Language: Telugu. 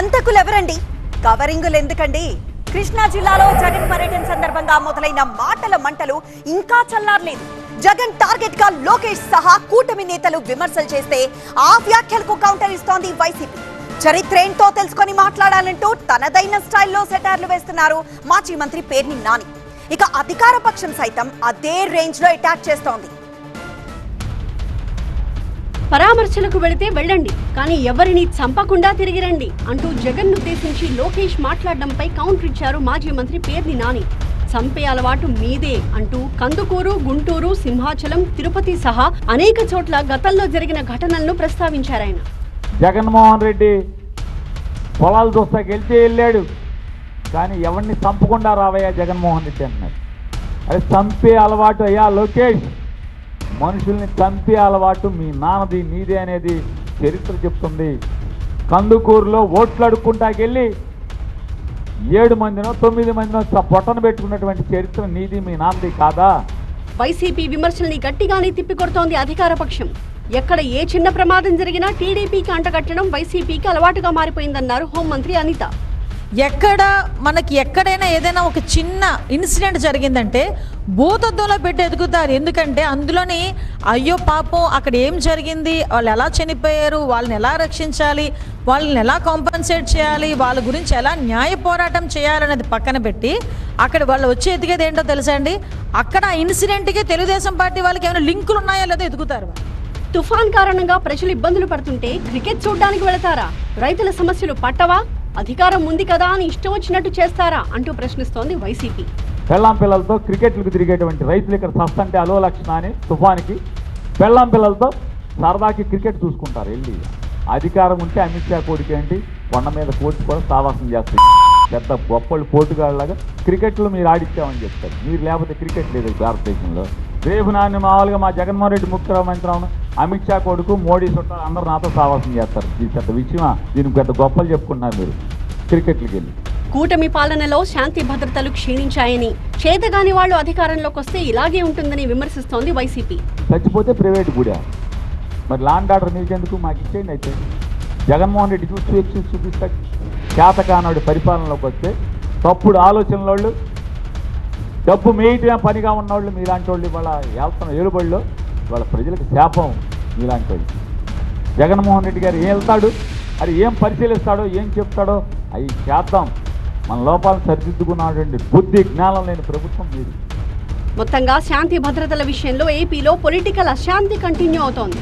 హంతకులెవరండి? కవరింగులు ఎందుకండి కృష్ణా జిల్లాలో జగన్ పర్యటన సందర్భంగా మొదలైన మాటల మంటలు ఇంకా చల్లారలేదు. జగన్ టార్గెట్గా లోకేష్ సహా కూటమి నేతలు విమర్శలు చేస్తే ఆ వ్యాఖ్యలకు కౌంటర్ ఇస్తోంది వైసీపీ. చరిత్ర ఏంటో తెలుసుకొని మాట్లాడాలంటూ తనదైన స్టైల్లో సెటార్లు వేస్తున్నారు మాజీ మంత్రి పేర్ని నాని. ఇక అధికార పక్షం సైతం అదే రేంజ్లో అటాక్ చేస్తోంది. పరామర్శలకు వెళితే వెళ్ళండి కానీ ఎవరిని చంపకుండా తిరిగి రండి అంటూ జగన్ ఉద్దేశించి లోకేష్ మాట్లాడడంపై కౌంటర్ ఇచ్చారు మాజీ మంత్రి పేర్ని నాని. చంపే అలవాటు మీదే అంటూ కందుకూరు గుంటూరు సింహాచలం తిరుపతి సహా అనేక చోట్ల గతంలో జరిగిన ఘటనలను ప్రస్తావించారాయన జగన్మోహన్ రెడ్డి పొలాలు చూస్తాకి గెలిచి వెళ్ళాడు కానీ ఎవరిని చంపకుండా రావయ్యా జగన్మోహన్ రెడ్డి అన్నారు అరే చంపే అలవాటు అయ్యా లోకేష్. మనుషుల్ని చంపే అలవాటు మీ నాన్నది నీదే అనేది చరిత్ర చెప్తుంది. కందుకూరులో ఓట్లు అడుక్కుంటాకెళ్ళి ఏడు మందినో తొమ్మిది మందినో పొట్టను పొట్టన పెట్టుకున్నటువంటి చరిత్ర నీది మీ నాన్నది కాదా? వైసీపీ విమర్శల్ని గట్టిగానే తిప్పికొడుతోంది అధికార పక్షం. ఎక్కడ ఏ చిన్న ప్రమాదం జరిగినా టీడీపీకి అంటగట్టడం వైసీపీకి అలవాటుగా మారిపోయిందన్నారు హోంమంత్రి అనిత. ఎక్కడ మనకి ఎక్కడైనా ఏదైనా ఒక చిన్న ఇన్సిడెంట్ జరిగిందంటే భూతద్దంలో పెట్టి ఎదుగుతారు. ఎందుకంటే అందులోని అయ్యో పాపం అక్కడ ఏం జరిగింది? వాళ్ళు ఎలా చనిపోయారు? వాళ్ళని ఎలా రక్షించాలి? వాళ్ళని ఎలా కాంపన్సేట్ చేయాలి? వాళ్ళ గురించి ఎలా న్యాయ పోరాటం చేయాలనేది పక్కన పెట్టి అక్కడ వాళ్ళు వచ్చి ఎదిగేది ఏంటో తెలుసా అండి? అక్కడ ఆ ఇన్సిడెంట్కి తెలుగుదేశం పార్టీ వాళ్ళకి ఏమైనా లింకులు ఉన్నాయో లేదో ఎదుగుతారు తుఫాన్ కారణంగా ప్రజలు ఇబ్బందులు పడుతుంటే క్రికెట్ చూడడానికి వెళతారా? రైతుల సమస్యలు పట్టవా? అధికారం ఉంది కదా అని ఇష్టం వచ్చినట్టు చేస్తారా అంటూ ప్రశ్నిస్తోంది వైసీపీ. పెళ్ళాం పిల్లలతో క్రికెట్లకు తిరిగేటువంటి రైతులు ఇక్కడ సస్తంటే అలో లక్షణ అని తుఫానికి పెళ్ళాం పిల్లలతో సరదాకి క్రికెట్ చూసుకుంటారు వెళ్ళి. అధికారం ఉంటే అమిత్ షా కోడికి ఏంటి? కొండ మీద కోర్టు కూడా సావాసం చేస్తుంది. పెద్ద గొప్పలు పోటుగాళ్ళలాగా క్రికెట్లో మీరు ఆడిచ్చామని చెప్తారు. మీరు లేకపోతే క్రికెట్ లేదు భారతదేశంలో. రేపు నాన్న మామూలుగా మా జగన్మోహన్ రెడ్డి ముఖ్యమంత్రి అవును. అమిత్ షా కొడుకు మోడీ చుట్టాలు అందరూ నాతో సావాసం చేస్తారు. ఇది పెద్ద విషయమా? దీనికి పెద్ద గొప్పలు చెప్పుకుంటున్నారు మీరు. క్రికెట్లకి వెళ్ళి. కూటమి పాలనలో శాంతి భద్రతలు క్షీణించాయని చేతగాని వాళ్ళు అధికారంలోకి వస్తే ఇలాగే ఉంటుందని విమర్శిస్తోంది వైసీపీ. చచ్చిపోతే ప్రైవేట్ గుడి మరి లాండ్ ఆర్డర్ మీకెందుకు మాకు ఇచ్చేయండి అయితే. జగన్మోహన్ రెడ్డి చూసి చూపిస్తాడు చేతకానాడు పరిపాలనలోకి వస్తే తప్పుడు ఆలోచనల వాళ్ళు డబ్బు మేయటమే పనిగా ఉన్నవాళ్ళు మీలాంటి వాళ్ళు ఇవాళ వెళ్తున్న ఏలుబడిలో వాళ్ళ ప్రజలకు శాపం ఇలాంటివి జగన్మోహన్ రెడ్డి గారు ఏం వెళ్తాడు? అది ఏం పరిశీలిస్తాడో ఏం చెప్తాడో? అవి చేద్దాం. మన లోపాలను సరిదిద్దుకున్నటువంటి బుద్ధి జ్ఞానం లేని ప్రభుత్వం మీరు మొత్తంగా శాంతి భద్రతల విషయంలో ఏపీలో పొలిటికల్ అశాంతి కంటిన్యూ అవుతోంది.